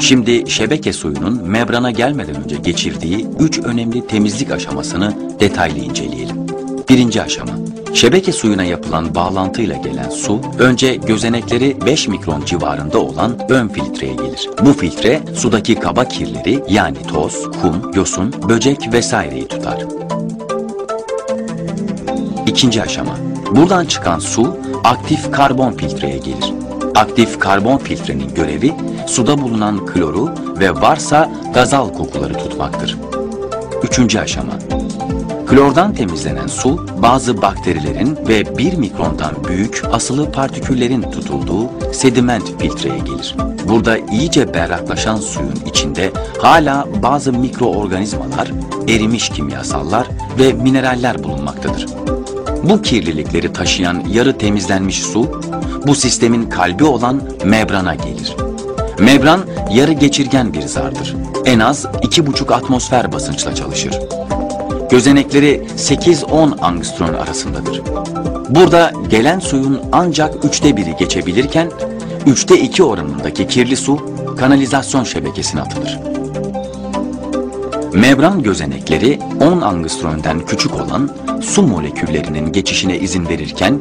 Şimdi şebeke suyunun membrana gelmeden önce geçirdiği üç önemli temizlik aşamasını detaylı inceleyelim. Birinci aşama. Şebeke suyuna yapılan bağlantıyla gelen su, önce gözenekleri 5 mikron civarında olan ön filtreye gelir. Bu filtre sudaki kaba kirleri yani toz, kum, yosun, böcek vesaireyi tutar. İkinci aşama. Buradan çıkan su aktif karbon filtreye gelir. Aktif karbon filtrenin görevi suda bulunan kloru ve varsa gazal kokuları tutmaktır. Üçüncü aşama. Klordan temizlenen su bazı bakterilerin ve 1 mikrondan büyük asılı partiküllerin tutulduğu sediment filtreye gelir. Burada iyice berraklaşan suyun içinde hala bazı mikroorganizmalar, erimiş kimyasallar ve mineraller bulunmaktadır. Bu kirlilikleri taşıyan yarı temizlenmiş su, bu sistemin kalbi olan membrana gelir. Membran yarı geçirgen bir zardır. En az 2,5 atmosfer basınçla çalışır. Gözenekleri 8-10 angstrom arasındadır. Burada gelen suyun ancak üçte biri geçebilirken, üçte iki oranındaki kirli su kanalizasyon şebekesine atılır. Membran gözenekleri 10 angstromden küçük olan su moleküllerinin geçişine izin verirken,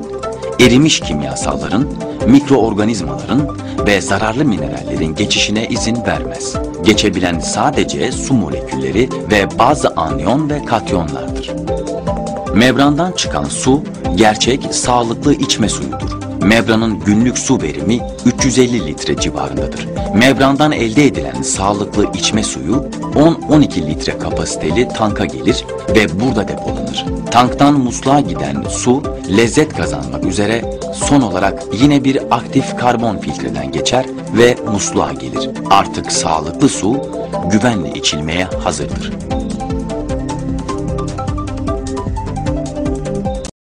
erimiş kimyasalların, mikroorganizmaların ve zararlı minerallerin geçişine izin vermez. Geçebilen sadece su molekülleri ve bazı anyon ve katyonlardır. Membrandan çıkan su gerçek sağlıklı içme suyudur. Membranın günlük su verimi 350 litre civarındadır. Membrandan elde edilen sağlıklı içme suyu 10-12 litre kapasiteli tanka gelir ve burada depolanır. Tanktan musluğa giden su lezzet kazanmak üzere son olarak yine bir aktif karbon filtreden geçer ve musluğa gelir. Artık sağlıklı su güvenle içilmeye hazırdır.